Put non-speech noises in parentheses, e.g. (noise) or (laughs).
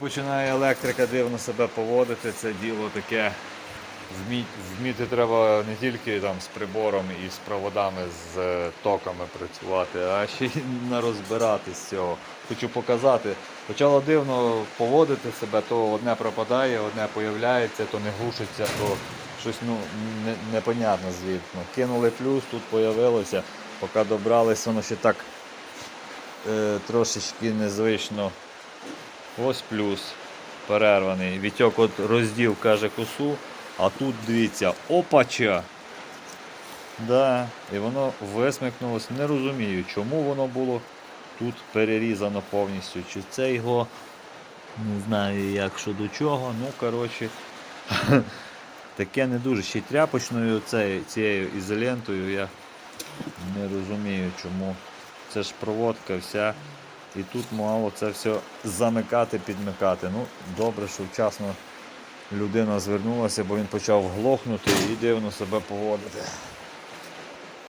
Починає електрика дивно себе поводити, це діло таке. Вмі- Вміти треба не тільки там з прибором і з проводами, з е, токами працювати, а ще й нарозбиратись з цього. Хочу показати. Почало дивно поводити себе, то одне пропадає, одне появляється, то не глушиться, то щось ну, не, непонятно звідки. Кинули плюс, тут появилося, поки добрались, воно ще так е, трошечки незвично. Ось плюс перерваний. Вітьок от розділ каже косу, а тут дивіться, опача. Да, і воно висмикнулося. Не розумію, чому воно було тут перерізано повністю. Чи це його не знаю як що до чого. Ну, коротше, (laughs) таке не дуже. Ще й тряпочною цією, цією ізолентою я не розумію чому. Це ж проводка вся. І тут мало це все замикати, підмикати. Ну, добре, що вчасно людина звернулася, бо він почав глохнути і дивно себе поводити.